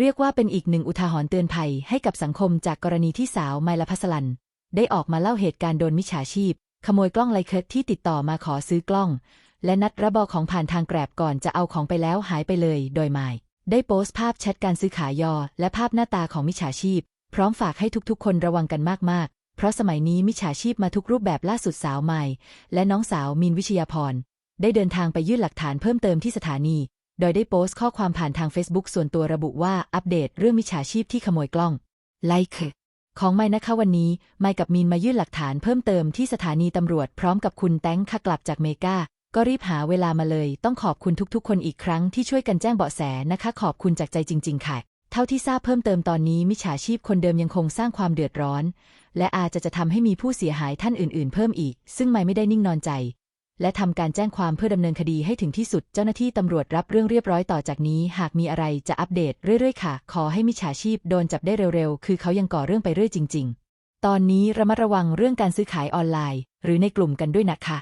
เรียกว่าเป็นอีกหนึ่งอุทาหรณ์เตือนภัยให้กับสังคมจากกรณีที่สาวไมลพัสลัน ได้ออกมาเล่าเหตุการณ์โดนมิจฉาชีพ ขโมยกล้องไลเคทที่ติดต่อมาขอซื้อกล้อง และนัดระบอของผ่านทางแกร็บก่อนจะเอาของไปแล้วหายไปเลย โดยไมล์ได้โพสต์ภาพแชทการซื้อขายยอ และภาพหน้าตาของมิจฉาชีพ พร้อมฝากให้ทุกๆ คนระวังกันมากๆ เพราะสมัยนี้มิจฉาชีพมาทุกรูปแบบล่าสุดสาวไมล์และน้องสาวมีนวิชยาพรได้เดินทางไปยื่นหลักฐานเพิ่มเติมที่สถานี โดยได้โพสต์ข้อความผ่านทาง Facebook ส่วนตัวระบุว่าอัปเดตเรื่องมิจฉาชีพที่ขโมยกล้อง ไลค์ของไม่นะคะวันนี้ ไม่กับมีนมายื่นหลักฐานเพิ่มเติมที่สถานีตำรวจพร้อมกับคุณแต้งค่ะกลับจากเมกาก็รีบหาเวลามาเลย ต้องขอบคุณทุกๆ คนอีกครั้งที่ช่วยกันแจ้งเบาะแสนะคะ ขอบคุณจากใจจริง ๆ ค่ะ เท่าที่ทราบเพิ่มเติมตอนนี้มิจฉาชีพคนเดิมยังคงสร้างความเดือดร้อน และอาจจะจะทำให้มีผู้เสียหายท่านอื่น ๆ เพิ่มอีก ซึ่งไม่ไม่ได้นิ่งนอนใจ และทำการแจ้งความเพื่อดำเนินคดีให้ถึงที่สุด เจ้าหน้าที่ตำรวจรับเรื่องเรียบร้อยต่อจากนี้ หากมีอะไรจะอัปเดตเรื่อยๆค่ะ ขอให้มิจฉาชีพโดนจับได้เร็วๆ คือเขายังก่อเรื่องไปเรื่อยจริง ๆ ตอนนี้ระมัดระวังเรื่องการซื้อขายออนไลน์ หรือในกลุ่มกันด้วยนะคะ